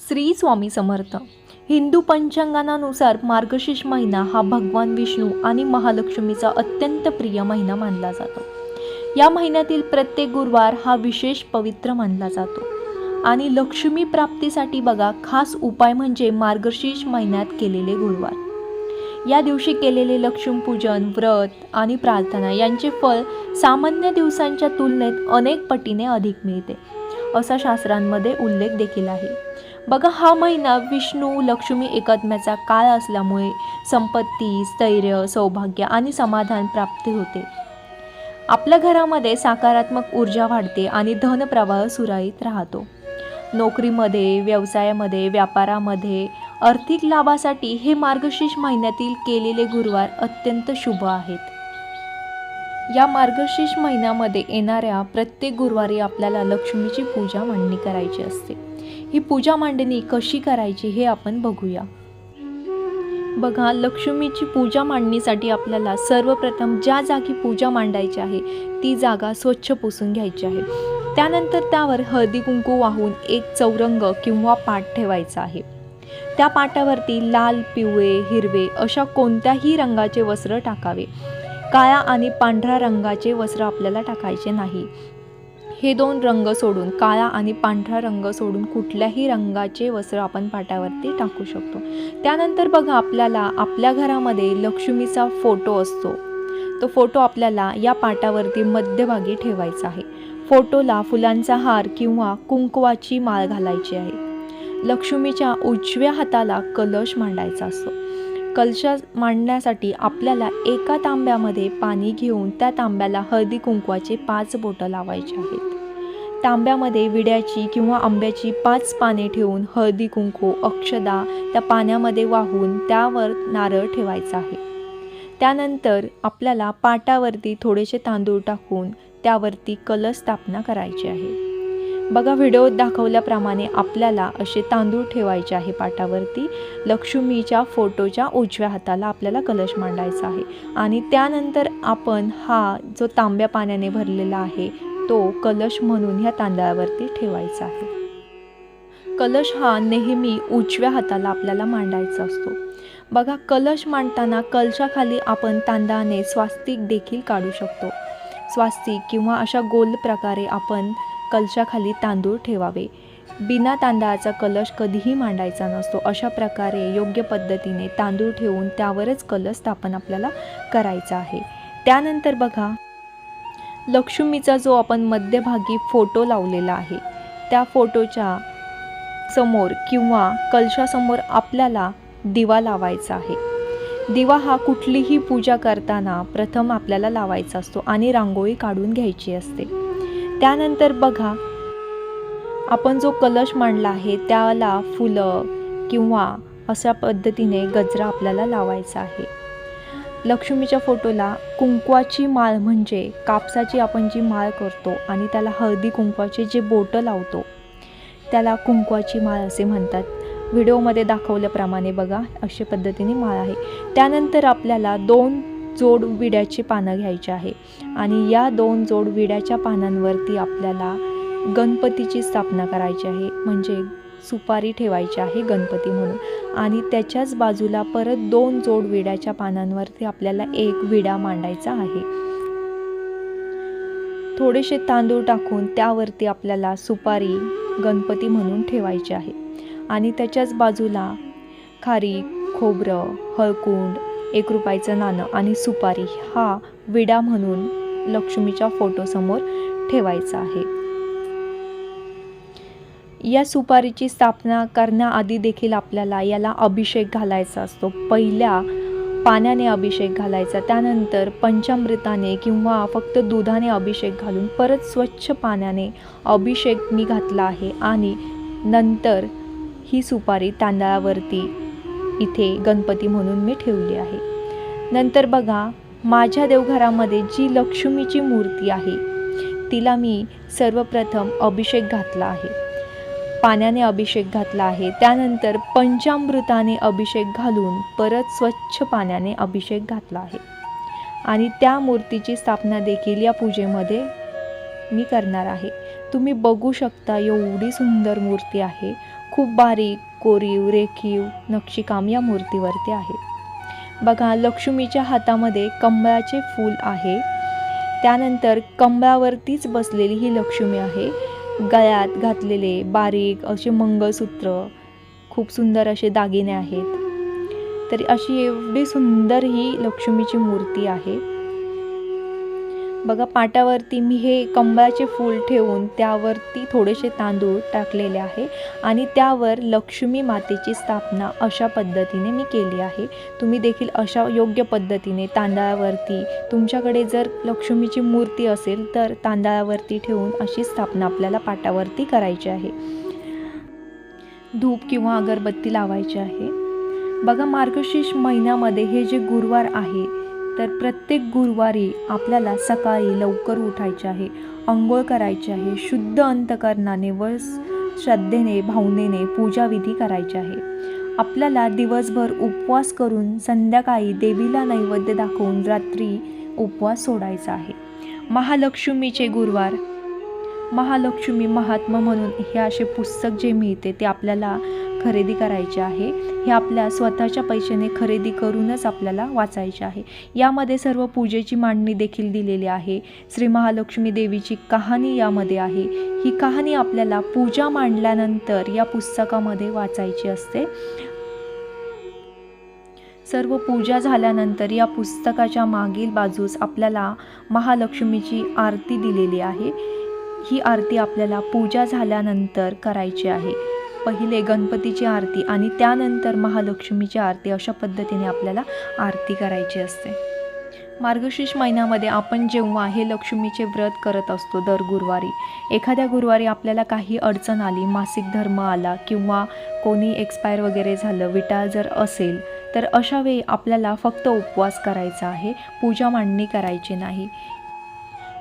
श्री स्वामी समर्थ. हिंदू पंचांगानुसार मार्गशीर्ष महिना हा भगवान विष्णू आणि महालक्ष्मीचा अत्यंत प्रिय महिना मानला जातो. या महिन्यातील प्रत्येक गुरुवार हा विशेष पवित्र मानला जातो. आणि लक्ष्मी प्राप्तीसाठी बघा खास उपाय म्हणजे मार्गशीर्ष महिन्यात केलेले गुरुवार. या दिवशी केलेले लक्ष्मीपूजन व्रत आणि प्रार्थना यांचे फळ सामान्य दिवसांच्या तुलनेत अनेक पटीने अधिक मिळते असा शास्त्रांमध्ये उल्लेख देखील आहे. बघा हा महिना विष्णू लक्ष्मी एकात्म्याचा काळ असल्यामुळे संपत्ती स्थैर्य सौभाग्य आणि समाधान प्राप्ती होते. आपल्या घरामध्ये सकारात्मक ऊर्जा वाढते आणि धनप्रवाह सुरळीत राहतो. नोकरीमध्ये व्यवसायामध्ये व्यापारामध्ये आर्थिक लाभासाठी हे मार्गशीर्ष महिन्यातील केलेले गुरुवार अत्यंत शुभ आहेत. या मार्गशीर्ष महिन्यामध्ये येणाऱ्या प्रत्येक गुरुवारी आपल्याला लक्ष्मीची पूजा मांडणी करायची असते. ही पूजा मांडणी कशी करायची हे आपण बघूया. बघा लक्ष्मीची पूजा मांडणीसाठी आपल्याला सर्वप्रथम ज्या जागी पूजा मांडायची आहे ती जागा स्वच्छ पुसून घ्यायची आहे. त्यानंतर त्यावर हळदी कुंकू वाहून एक चौरंग किंवा पाट ठेवायचा आहे. त्या पाटावरती लाल पिवळे हिरवे अशा कोणत्याही रंगाचे वस्त्र टाकावे. काळ्या आणि पांढऱ्या रंगाचे वस्त्र आपल्याला टाकायचे नाही. हे दोन रंग सोडून काळा आणि पांढरा रंग सोडून कुठल्याही रंगाचे वस्त्र आपण पाटावरती टाकू शकतो. त्यानंतर बघा आपल्याला आपल्या घरामध्ये लक्ष्मीचा फोटो असतो. तो फोटो आपल्याला या पाटावरती मध्यभागी ठेवायचा आहे. फोटोला फुलांचा हार किंवा कुंकवाची माळ घालायची आहे. लक्ष्मीच्या उजव्या हाताला कलश मांडायचा असतो. कलशा मांडण्यासाठी आपल्याला एका तांब्यामध्ये पाणी घेऊन त्या तांब्याला हळदी कुंकवाचे पाच बोटं लावायचे आहेत. तांब्यामध्ये विड्याची किंवा आंब्याची पाच पाने ठेवून हळदी कुंकू अक्षदा त्या पाण्यामध्ये वाहून त्यावर नारळ ठेवायचा आहे. त्यानंतर आपल्याला पाटावरती थोडेसे तांदूळ टाकून त्यावरती कलश स्थापना करायची आहे. बघा व्हिडिओत दाखवल्याप्रमाणे आपल्याला असे तांदूळ ठेवायचे आहे पाटावरती. लक्ष्मीच्या फोटोच्या उजव्या हाताला आपल्याला कलश मांडायचा आहे. आणि त्यानंतर आपण हा जो तांब्या पाण्याने भरलेला आहे तो कलश म्हणून ह्या तांदळावरती ठेवायचा आहे. कलश हा नेहमी उजव्या हाताला आपल्याला मांडायचा असतो. बघा कलश मांडताना कलशाखाली आपण तांदळाने स्वास्तिक देखील काढू शकतो. स्वास्तिक किंवा अशा गोल प्रकारे आपण कलशाखाली तांदूळ ठेवावे. बिना तांदळाचा कलश कधीही मांडायचा नसतो. अशा प्रकारे योग्य पद्धतीने तांदूळ ठेवून त्यावरच कलश स्थापन आपल्याला करायचा आहे. त्यानंतर बघा लक्ष्मीचा जो आपण मध्यभागी फोटो लावलेला आहे त्या फोटोच्या समोर किंवा कलशासमोर आपल्याला दिवा लावायचा आहे. दिवा हा कुठलीही पूजा करताना प्रथम आपल्याला लावायचा असतो आणि रांगोळी काढून घ्यायची असते. त्यानंतर बघा आपण जो कलश मांडला आहे त्याला फुलं किंवा अशा पद्धतीने गजरा आपल्याला लावायचा आहे. लक्ष्मीच्या फोटोला कुंकवाची माळ म्हणजे कापसाची आपण जी माळ करतो आणि त्याला हळदी कुंकवाचे जे बोटं लावतो त्याला कुंकवाची माळ असे म्हणतात. व्हिडिओमध्ये दाखवल्याप्रमाणे बघा अशा पद्धतीने माळ आहे. त्यानंतर आपल्याला दोन जोड विड्याची पानं घ्यायची आहे आणि या दोन जोड विड्याच्या पानांवरती आपल्याला गणपतीची स्थापना करायची आहे. म्हणजे सुपारी ठेवायची आहे गणपती म्हणून. आणि त्याच्याच बाजूला परत दोन जोड विड्याच्या पानांवरती आपल्याला एक विडा मांडायचा आहे. थोडेसे तांदूळ टाकून त्यावरती आपल्याला सुपारी गणपती म्हणून ठेवायची आहे. आणि त्याच्याच बाजूला खारी खोबरं हळकुंड एक रुपयाचं नाणं आणि सुपारी हा विडा म्हणून लक्ष्मीच्या फोटोसमोर ठेवायचा आहे. या सुपारीची स्थापना करण्याआधी देखील आपल्याला याला अभिषेक घालायचा असतो. पहिल्या पाण्याने अभिषेक घालायचा त्यानंतर पंचामृताने किंवा फक्त दुधाने अभिषेक घालून परत स्वच्छ पाण्याने अभिषेक मी घातला आहे आणि नंतर ही सुपारी तांदळावरती इथे गणपती म्हणून मी ठेवली आहे. नंतर बघा माझ्या देवघरामध्ये जी लक्ष्मीची मूर्ती आहे तिला मी सर्वप्रथम अभिषेक घातला आहे. पाण्याने अभिषेक घातला आहे. त्यानंतर पंचामृताने अभिषेक घालून परत स्वच्छ पाण्याने अभिषेक घातला आहे. आणि त्या मूर्तीची स्थापना देखील या पूजेमध्ये मी करणार आहे. तुम्ही बघू शकता एवढी सुंदर मूर्ती आहे. खूप बारीक कोरीव रेखीव नक्षीकाम या मूर्तीवरती आहे. बघा लक्ष्मीच्या हातामध्ये कमळाचे फूल आहे. त्यानंतर कमळावरतीच बसलेली ही लक्ष्मी आहे. गळ्यात घातलेले बारीक असे मंगळसूत्र खूप सुंदर असे दागिने आहेत. तर अशी एवढी सुंदर ही लक्ष्मीची मूर्ती आहे. बघा पाटावरती मी हे कमळाचे फूल ठेवून त्यावरती थोडेसे तांदूळ टाकलेले आहे आणि त्यावर लक्ष्मी मातेची स्थापना अशा पद्धतीने मी केली आहे. तुम्ही देखील अशा योग्य पद्धतीने तांदळावरती तुमच्याकडे जर लक्ष्मीची मूर्ती असेल तर तांदळावरती ठेवून अशी स्थापना आपल्याला पाटावरती करायची आहे. धूप किंवा अगरबत्ती लावायची आहे. बघा मार्गशीर्ष महिन्यामध्ये हे जे गुरुवार आहे तर प्रत्येक गुरुवारी आपल्याला सकाळी लवकर उठायचे आहे अंघोळ करायची आहे शुद्ध अंतकरणाने व श्रद्धेने भावनेने पूजाविधी करायची आहे. आपल्याला दिवसभर उपवास करून संध्याकाळी देवीला नैवेद्य दाखवून रात्री उपवास सोडायचा आहे. महालक्ष्मीचे गुरुवार. महालक्ष्मी महात्मा म्हणून हे असे पुस्तक जे मिळते ते आपल्याला खरेदी करायचे आहे. हे आपल्या स्वतःच्या पैशाने खरेदी करूनच आपल्याला वाचायचे आहे. यामध्ये सर्व पूजेची मांडणी देखील दिलेली आहे. श्री महालक्ष्मी देवीची कहाणी यामध्ये आहे. ही कहाणी आपल्याला पूजा मांडल्यानंतर या पुस्तकामध्ये वाचायची असते. सर्व पूजा झाल्यानंतर या पुस्तकाच्या मागील बाजूस आपल्याला महालक्ष्मीची आरती दिलेली आहे. ही आरती आपल्याला पूजा झाल्यानंतर करायची आहे. पहिले गणपतीची आरती आणि त्यानंतर महालक्ष्मीची आरती अशा पद्धतीने आपल्याला आरती करायची असते. मार्गशीर्ष महिन्यामध्ये आपण जेव्हा हे लक्ष्मीचे व्रत करत असतो दर गुरुवारी एखाद्या गुरुवारी आपल्याला काही अडचण आली मासिक धर्म आला किंवा कोणी एक्सपायर वगैरे झालं विटाळ जर असेल तर अशा वेळी आपल्याला फक्त उपवास करायचा आहे पूजा मांडणी करायची नाही.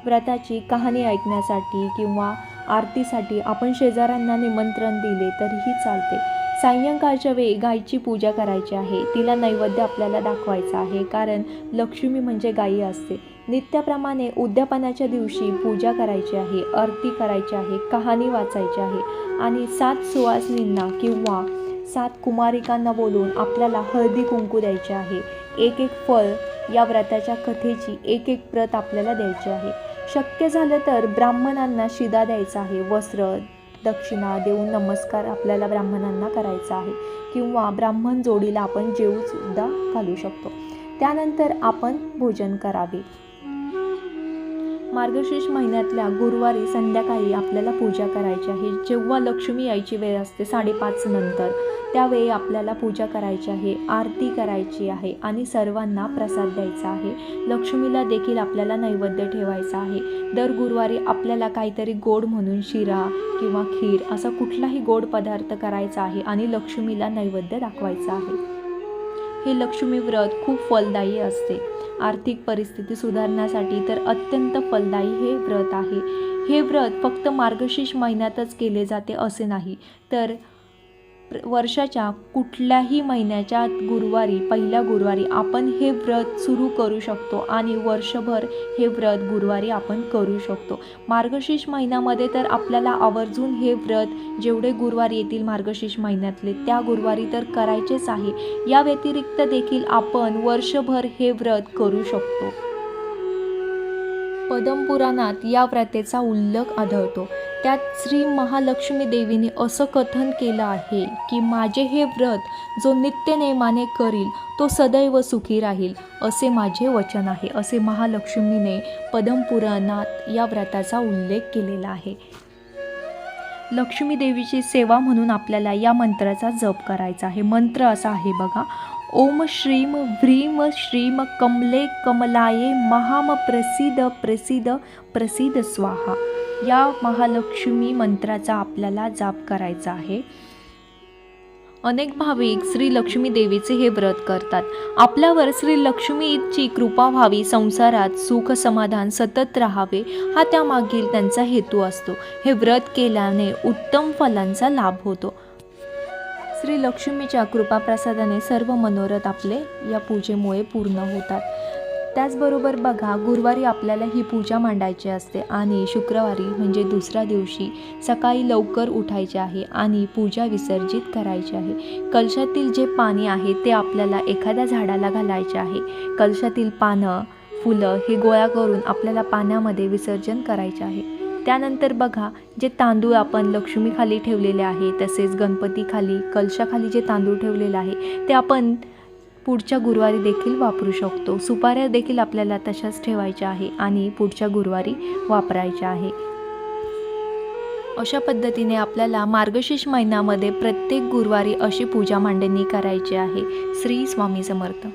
व्रताची कहाणी ऐकण्यासाठी किंवा आरतीसाठी आपण शेजाऱ्यांना निमंत्रण दिले तरीही चालते. सायंकाळच्या वेळी गायीची पूजा करायची आहे. तिला नैवेद्य आपल्याला दाखवायचा आहे. कारण लक्ष्मी म्हणजे गायी असते. नित्याप्रमाणे उद्यापनाच्या दिवशी पूजा करायची आहे आरती करायची आहे कहाणी वाचायची आहे आणि सात सुवासिनींना किंवा सात कुमारिकांना बोलून आपल्याला हळदी कुंकू द्यायचे आहे. एक एक फळ या व्रताच्या कथेची एक एक प्रत आपल्याला द्यायची आहे. शक्य झालं तर ब्राह्मणांना शिदा द्यायचा आहे वस्त्र दक्षिणा देऊन नमस्कार आपल्याला ब्राह्मणांना करायचा आहे किंवा ब्राह्मण जोडीला आपण जेवूसुद्धा घालू शकतो. त्यानंतर आपण भोजन करावे. मार्गशीर्ष महिन्यातल्या गुरुवारी संध्याकाळी आपल्याला पूजा करायची आहे. जेव्हा लक्ष्मी यायची वेळ असते साडेपाच नंतर त्यावेळी आपल्याला पूजा करायची आहे आरती करायची आहे आणि सर्वांना प्रसाद द्यायचा आहे. लक्ष्मीला देखील आपल्याला नैवेद्य ठेवायचा आहे. दर गुरुवारी आपल्याला काहीतरी गोड म्हणून शिरा किंवा खीर असा कुठलाही गोड पदार्थ करायचा आहे आणि लक्ष्मीला नैवेद्य दाखवायचा आहे. हे लक्ष्मी व्रत खूप फलदायी असते. आर्थिक परिस्थिती सुधारण्यासाठी तर अत्यंत फलदायी हे व्रत आहे. हे व्रत फक्त मार्गशीर्ष महिन्यातच केले जाते असे नाही. तर वर्षाच्या कुठल्याही महिन्याच्या गुरुवारी पहिल्या गुरुवारी आपण हे व्रत सुरू करू शकतो आणि वर्षभर हे व्रत गुरुवारी आपण करू शकतो. मार्गशीर्ष महिन्यामध्ये तर आपल्याला आवर्जून हे व्रत जेवढे गुरुवारी येतील मार्गशीर्ष महिन्यातले त्या गुरुवारी तर करायचेच आहे. या व्यतिरिक्त देखील आपण वर्षभर हे व्रत करू शकतो. पद्मपुराणात या व्रतेचा उल्लेख आढळतो. त्यात श्री महालक्ष्मी देवीने असं कथन केलं आहे की माझे हे व्रत जो नित्यनेमाने करील तो सदैव सुखी राहील असे माझे वचन आहे असे महालक्ष्मीने पद्मपुराणात या व्रताचा उल्लेख केलेला आहे. लक्ष्मी देवीची सेवा म्हणून आपल्याला या मंत्राचा जप करायचा आहे. मंत्र असा आहे बघा ओम श्रीम व्रीम श्रीम कमले कमलाये महाम प्रसिद्ध प्रसिद्ध प्रसिद्ध स्वाहा. या महालक्ष्मी मंत्राचा आपल्याला जाप करायचा आहे. अनेक भाविक श्री लक्ष्मी देवीचे हे व्रत करतात. आपल्यावर श्री लक्ष्मीची कृपा व्हावी संसारात सुख समाधान सतत राहावे हा त्यामागील त्यांचा हेतू असतो. हे व्रत केल्याने उत्तम फलांचा लाभ होतो. श्री लक्ष्मीच्या कृपाप्रसादाने सर्व मनोरथ आपले या पूजेमुळे पूर्ण होतात. त्याचबरोबर बघा गुरुवारी आपल्याला ही पूजा मांडायची असते आणि शुक्रवारी म्हणजे दुसऱ्या दिवशी सकाळी लवकर उठायचे आहे आणि पूजा विसर्जित करायची आहे. कलशातील जे पाणी आहे ते आपल्याला एखाद्या झाडाला घालायचे आहे. कलशातील पानं फुलं हे गोळा करून आपल्याला पाण्यामध्ये विसर्जन करायचे आहे. त्यानंतर बघा जे तांदूळ आपण लक्ष्मीखाली ठेवलेले आहे तसेच गणपतीखाली कलशाखाली जे तांदूळ ठेवलेले आहे ते आपण पुढच्या गुरुवारी देखील वापरू शकतो. सुपाऱ्या देखील आपल्याला तशाच ठेवायच्या आहे आणि पुढच्या गुरुवारी वापरायच्या आहे. अशा पद्धतीने आपल्याला मार्गशीर्ष महिन्यामध्ये प्रत्येक गुरुवारी अशी पूजा मांडणी करायची आहे. श्री स्वामी समर्थ.